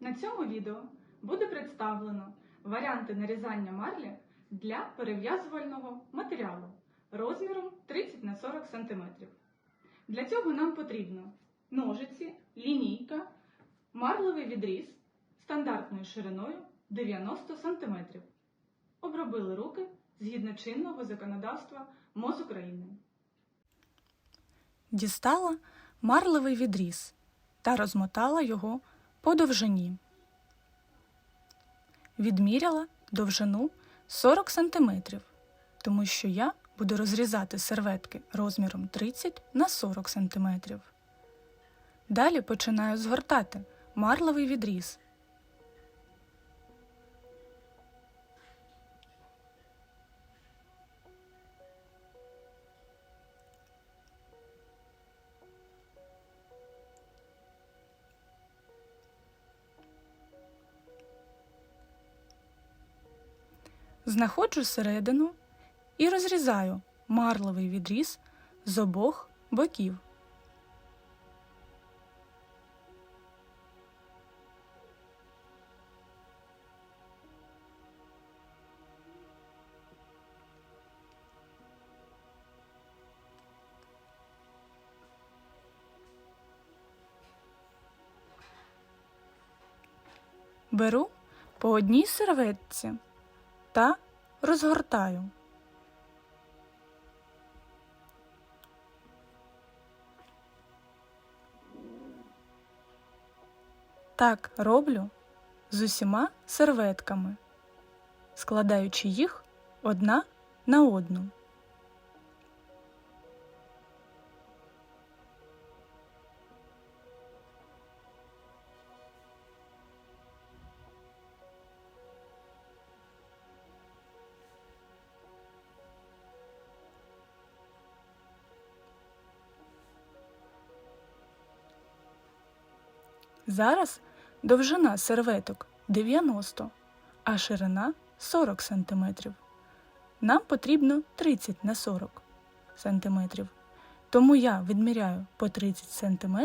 На цьому відео буде представлено варіанти нарізання марлі для перев'язувального матеріалу розміром 30 на 40 см. Для цього нам потрібно ножиці, лінійка, марлевий відріз стандартною шириною 90 см. Обробили руки згідно чинного законодавства МОЗ України. Дістала марлевий відріз та розмотала його по довжині. Відміряла довжину 40 см, тому що я буду розрізати серветки розміром 30 на 40 см. Далі починаю згортати марловий відріз. Знаходжу середину і розрізаю марлевий відріз з обох боків. Беру по одній серветці та розгортаю. Так роблю з усіма серветками, складаючи їх одна на одну. Зараз довжина серветок 90, а ширина 40 см. Нам потрібно 30 на 40 см. Тому я відміряю по 30 см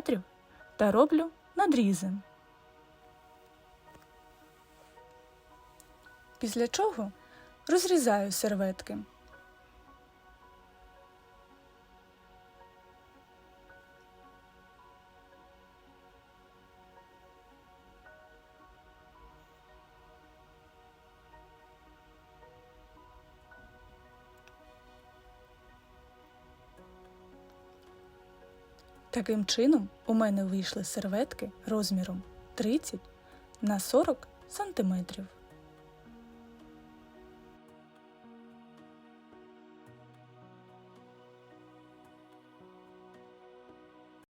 та роблю надрізи. Після чого розрізаю серветки. Таким чином у мене вийшли серветки розміром 30 на 40 сантиметрів.